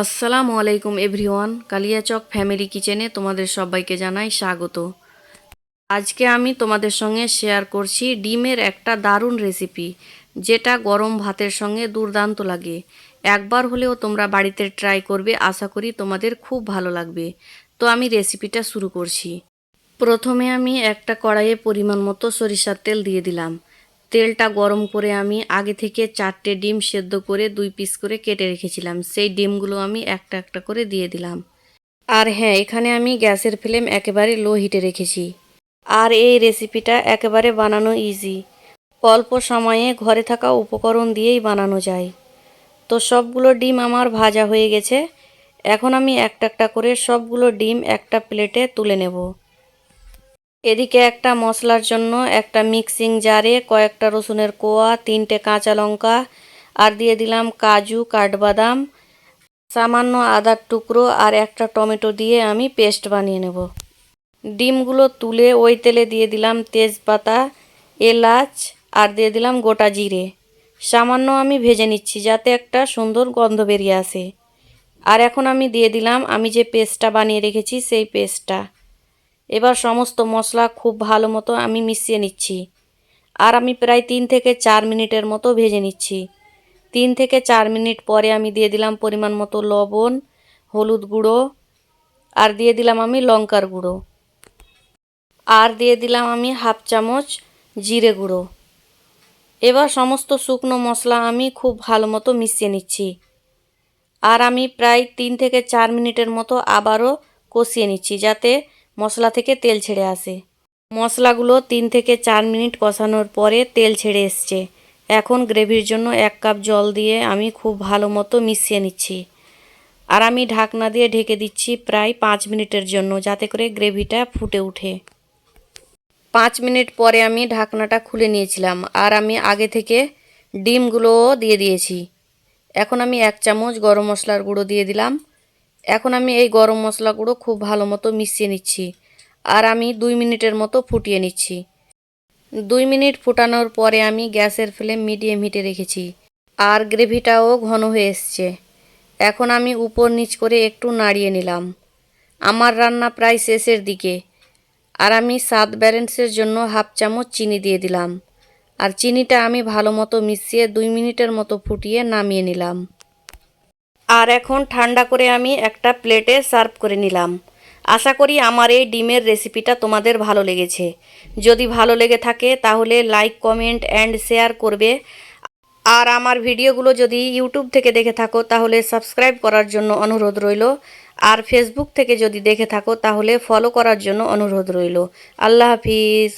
আসসালামু আলাইকুম everyone, Kaliachak family কিচেনে তোমাদের সবাইকে জানাই স্বাগত। আজকে আমি তোমাদের সঙ্গে শেয়ার করছি ডিমের একটা দারুণ রেসিপি, যেটা গরম ভাতের সঙ্গে দুর্দান্ত লাগে। একবার হলেও তোমরা বাড়িতে ট্রাই করবে, আশা করি তোমাদের খুব ভালো লাগবে। তো আমি রেসিপিটা শুরু করছি। প্রথমে আমি একটা কড়াইয়ে পরিমাণ মতো সরিষার তেল দিয়ে দিলাম। তেলটা গরম করে আমি আগে থেকে চারটে ডিম সেদ্ধ করে দুই পিস করে কেটে রেখেছিলাম। সেই ডিমগুলো আমি একটা একটা করে দিয়ে দিলাম। আর হ্যাঁ এখানে আমি গ্যাসের ফ্লেম একেবারে লো হিটে রেখেছি। আর এই রেসিপিটা একেবারে বানানো ইজি অল্প সময়ে ঘরে থাকা উপকরণ দিয়েই বানানো যায়। তো সবগুলো ডিম আমার ভাজা হয়ে গেছে। এখন আমি একটা একটা করে সবগুলো ডিম একটা প্লেটে তুলে নেব। এদিকে একটা মশলার জন্য একটা মিক্সিং জারে কয়েকটা রসুনের কোয়া, তিনটে কাঁচা লঙ্কা, আর দিয়ে দিলাম কাজু, কাঠবাদাম, সামান্য আদার টুকরো আর একটা টমেটো দিয়ে আমি পেস্ট বানিয়ে নেব। ডিমগুলো তুলে ওই তেলে দিয়ে দিলাম তেজপাতা, এলাচ, আর দিয়ে দিলাম গোটা জিরে। সামান্য আমি ভেজে নিচ্ছি যাতে একটা সুন্দর গন্ধ বেরিয়ে আসে। আর এখন আমি দিয়ে দিলাম, আমি যে পেস্টটা বানিয়ে রেখেছি সেই পেস্টটা। এবার সমস্ত মশলা খুব ভালো মতো আমি মিশিয়ে নিচ্ছি। আর আমি প্রায় তিন থেকে চার মিনিটের মতো ভেজে নিচ্ছি। তিন থেকে চার মিনিট পরে আমি দিয়ে দিলাম পরিমাণ মতো লবণ, হলুদ গুঁড়ো, আর দিয়ে দিলাম আমি লঙ্কার গুঁড়ো। আর দিয়ে দিলাম আমি হাফ চামচ জিরে গুঁড়ো। এবার সমস্ত শুকনো মশলা আমি খুব ভালো মতো মিশিয়ে নিচ্ছি। আর আমি প্রায় তিন থেকে চার মিনিটের মতো আবারও কষিয়ে নিচ্ছি যাতে মশলা থেকে তেল ছেড়ে আসে। মশলাগুলো তিন থেকে চার মিনিট কষানোর পরে তেল ছেড়ে এসছে। এখন গ্রেভির জন্য এক কাপ জল দিয়ে আমি খুব ভালো মতো মিশিয়ে নিচ্ছি। আর আমি ঢাকনা দিয়ে ঢেকে দিচ্ছি প্রায় পাঁচ মিনিটের জন্য যাতে করে গ্রেভিটা ফুটে ওঠে। পাঁচ মিনিট পরে আমি ঢাকনাটা খুলে নিয়েছিলাম আর আমি আগে থেকে ডিমগুলোও দিয়ে দিয়েছি। এখন আমি এক চামচ গরম মশলার গুঁড়ো দিয়ে দিলাম। এখন আমি এই গরম মশলা গুঁড়ো খুব ভালো মতো মিশিয়ে নিচ্ছি। আর আমি দুই মিনিটের মতো ফুটিয়ে নিচ্ছি। দুই মিনিট ফুটানোর পরে আমি গ্যাসের ফ্লেম মিডিয়াম হিটে রেখেছি। আর গ্রেভিটাও ঘন হয়ে এসছে। এখন আমি উপর নিচ করে একটু নাড়িয়ে নিলাম। আমার রান্না প্রায় শেষের দিকে। আর আমি স্বাদ ব্যালেন্সের জন্য হাফ চামচ চিনি দিয়ে দিলাম। আর চিনিটা আমি ভালো মতো মিশিয়ে দুই মিনিটের মতো ফুটিয়ে নামিয়ে নিলাম। আর এখন ঠান্ডা করে আমি একটা প্লেটে সার্ভ করে নিলাম। আশা করি আমার এই ডিমের রেসিপিটা তোমাদের ভালো লেগেছে। যদি ভালো লেগে থাকে তাহলে লাইক, কমেন্ট অ্যান্ড শেয়ার করবে। আর আমার ভিডিওগুলো যদি ইউটিউব থেকে দেখে থাকো তাহলে সাবস্ক্রাইব করার জন্য অনুরোধ রইল। আর ফেসবুক থেকে যদি দেখে থাকো তাহলে ফলো করার জন্য অনুরোধ রইল। আল্লাহ হাফিজ।